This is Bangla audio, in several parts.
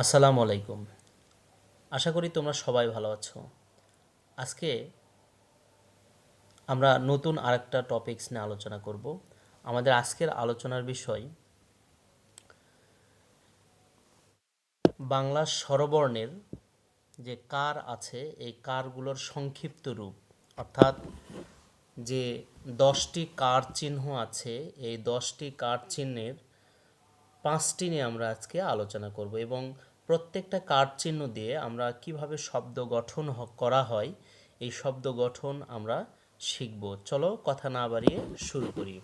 আসসালামু আলাইকুম। আশা করি তোমরা সবাই ভালো আছো। আজকে আমরা নতুন আরেকটা টপিকস নিয়ে আলোচনা করব। আমাদের আজকের আলোচনার বিষয় বাংলা স্বরবর্ণের যে কার আছে, এই কারগুলোর সংক্ষিপ্ত রূপ। অর্থাৎ যে দশটি কার চিহ্ন আছে, এই দশটি কার চিহ্নের পাঁচটি নিয়ে আমরা আজকে আলোচনা করব এবং প্রত্যেকটা কার্ড চিহ্ন দিয়ে আমরা কীভাবে শব্দ গঠন করা হয়, এই শব্দ গঠন আমরা শিখব। চলো কথা না বাড়িয়ে শুরু করি।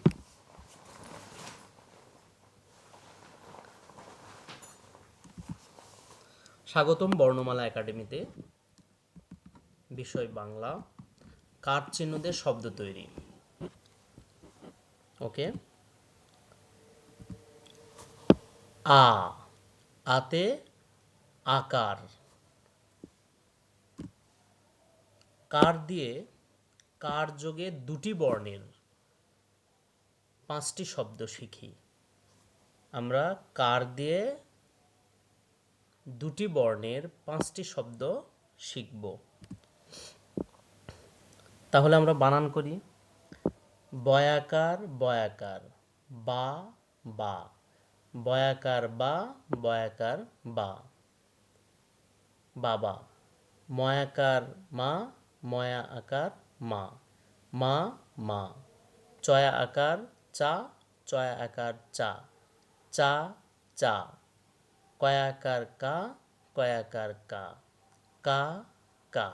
স্বাগতম বর্ণমালা একাডেমিতে। বিষয় বাংলা। কার্ড চিহ্ন দিয়ে শব্দ তৈরি। ওকে? আ, আতে আকার। কার দিয়ে? কার যোগে দুটি বর্ণের। পাঁচটি শব্দ শিখি। আমরা কার দিয়ে দুটি বর্ণের পাঁচটি শব্দ শিখব। তাহলে আমরা বানান করি। বয়াকার বয়াকার। বা বা। বয়াকার বা বয়াকার বা। বাবা, ময়াকার মা ময়া আকার মা। মা মা। চয়া আকার চা চয়া আকার চা। চা চা। কয়াকার কা কয়াকার কা। কা কা।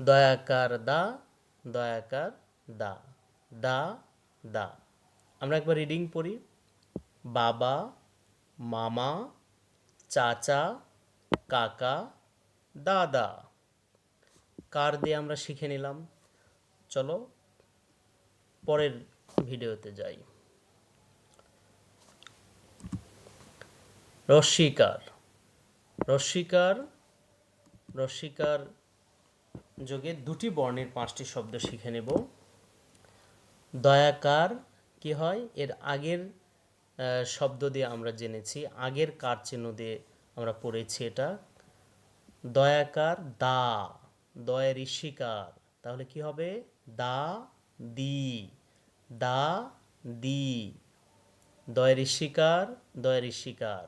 দয়াকার দা দয়াকার দা। দা দা। আমরা একবার রিডিং পড়ি। বাবা, মামা, চাচা, কাকা, দাদা। কার দিয়ে আমরা শিখে নিলাম? চলো পরের ভিডিওতে যাই। রস্বীকার রস্বীকার রস্বীকার যোগে দুটি বর্ণের পাঁচটি শব্দ শিখে নেব। দয়াকার কি হয়? এর আগের শব্দ দিয়ে আমরা জেনেছি। আগের কার চিহ্ন দিয়ে আমরা পড়েছি এটা। দয়াকার দা, দয়ের ঋষিকার তাহলে কি হবে? দা, দি। দা, দি। দয়ের ঋষিকার দয়ের ঋষিকার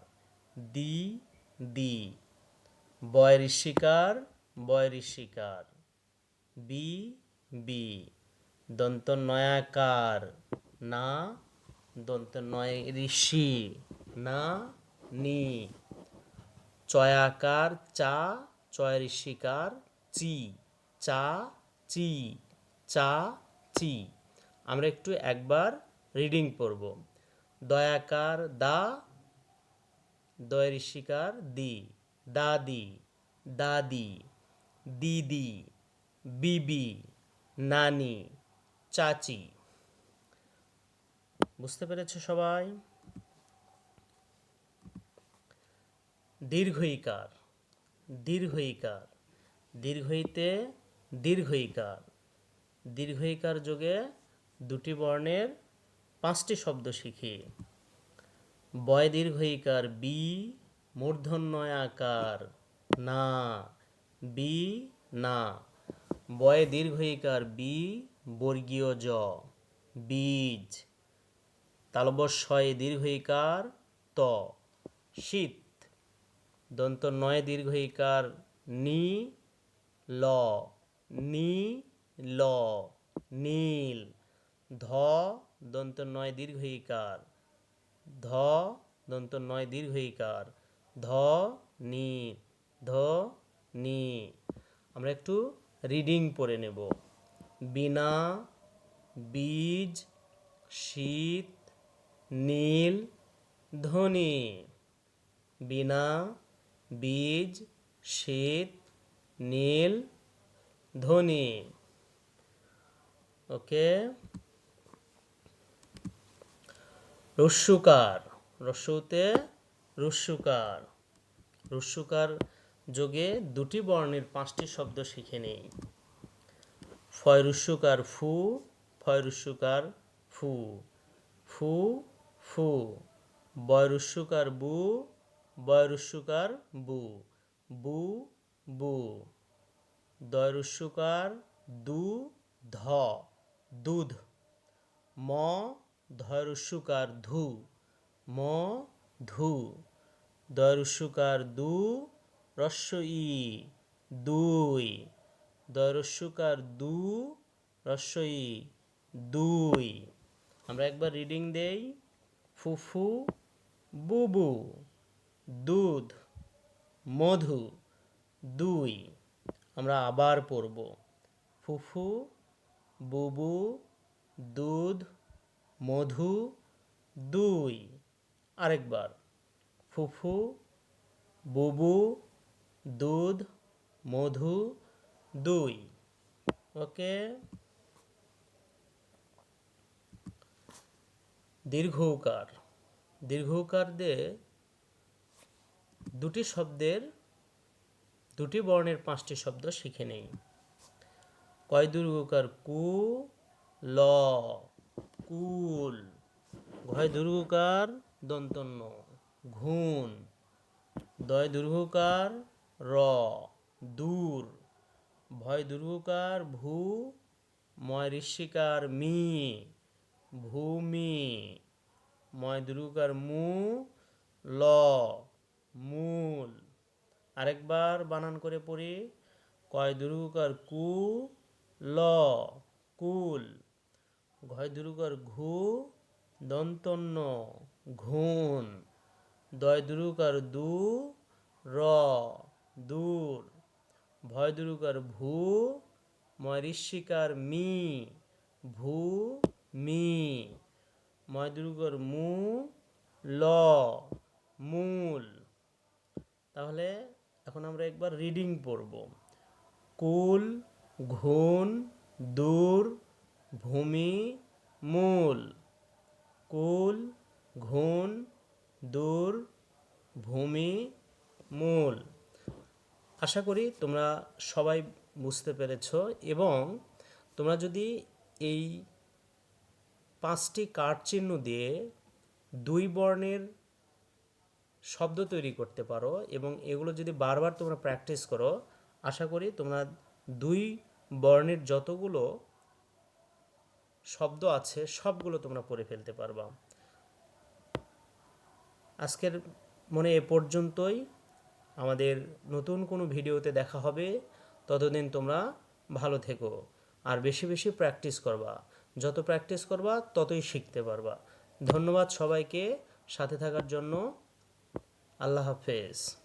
দি দি। বয়ের ঋষিকার বয়ের ঋষিকার বি বি। দন্ত নয়াকার না দন্ত নয় ঋষি, না নি। চয়াকার, চা চয় ঋষিকার চি। চা চি। চা, চি। আমরা একটু একবার রিডিং পড়ব। দয়াকার, দা। দয় ঋষিকার দি। দাদি। দাদি। দিদি। বিবি। নানি। চাচি। বুঝতে পেরেছ সবাই? দীর্ঘইকার দীর্ঘইকার, দীর্ঘইতে দীর্ঘইকার। দীর্ঘইকার যোগে দুটি বর্ণের পাঁচটি শব্দ শিখি। বয় দীর্ঘইকার, বি মূর্ধন্যয় আকার না, বি না। বয় দীর্ঘইকার, বি বর্গীয় জ, বীজ। তালবস্বয়ে দীর্ঘইকার ত। শীত। দন্ত নয় দীর্ঘইকার নি ল। নি ল। নীল। ধ দন্ত নয় দীর্ঘইকার। ধ দন্ত নয় দীর্ঘইকার। ধ নি। ধ নি। আমরা একটু রিডিং পড়ে নেব। বিনা, বীজ, শীত নীল ধ্বনি বিনা বীজ শীত নীল ধ্বনি ওকে? রস্যুকার রস্যুতে রস্যুকার রস্যুকার যোগে দুটি বর্ণের পাঁচটি শব্দ শিখে নেই। ফয়রুস্যুকার ফু ফয়রুস্যুকার ফু। ফু ফু বয়রুস্যুকার বু বয়রুস্যুকার বু বু বু দয়রুস্যুকার দু, ধ, দুধ, ম ধয়রুস্যুকার ধু, ম, ধু দয়রুস্যুকার দু রস্য ই দুই দয়রস্যুকার দু রস্য ই দুই। আমরা একবার রিডিং দেই। ফুফু, বুবু, দুধ, মধু, দুই। আমরা আবার পড়ব। ফুফু, বুবু, দুধ, মধু, দুই। আরেকবার। ফুফু, বুবু, দুধ, মধু, দুই। ওকে? দীর্ঘকার দীর্ঘকার দিয়ে দুটি শব্দের, দুটি বর্ণের পাঁচটি শব্দ শিখে নেই। কয় দুর্গকার কু, ল, কুল। ঘয় দুর্গকার দন্তন্য। ঘুণ। দয় দুর্গকার র, দূর। ভয় দুর্গকার ভূ। ময় ঋষিকার, মি। ভূমি ময় দুর্গকার মু, ল, মূল। আরেকবার বানান করে পড়ি, কয় দুর্গকার কু, ল, কুল। ঘয় দুর্গকার ঘু, দন্তন্য, ঘুণ। দয় দুর্গকার দু, র, দূর। ভয় দুর্গকার ভূ ময়ঋষিকার মি, ভূ মি। ময় দুর্গর মু, ল, মূল। তাহলে এখন আমরা একবার রিডিং পড়ব। কুল, ঘুণ, দূর, ভূমি, মূল। কুল, ঘুণ, দূর, ভূমি, মূল। আশা করি তোমরা সবাই বুঝতে পেরেছ এবং তোমরা যদি এই পাঁচটি কার্ড চিহ্ন দিয়ে দুই বর্ণের শব্দ তৈরি করতে পারো এবং এগুলো যদি বারবার তোমরা প্র্যাকটিস করো, আশা করি তোমরা দুই বর্ণের যতগুলো শব্দ আছে সবগুলো তোমরা পড়ে ফেলতে পারবা। আজকের মনে এ পর্যন্তই। আমাদের নতুন কোনো ভিডিওতে দেখা হবে। ততদিন তোমরা ভালো থেকো। আর বেশি বেশি প্র্যাকটিস করবা। যত প্র্যাকটিস করবা ততই শিখতে পারবা। ধন্যবাদ সবাইকে সাথে থাকার জন্য। আল্লাহ হাফেজ।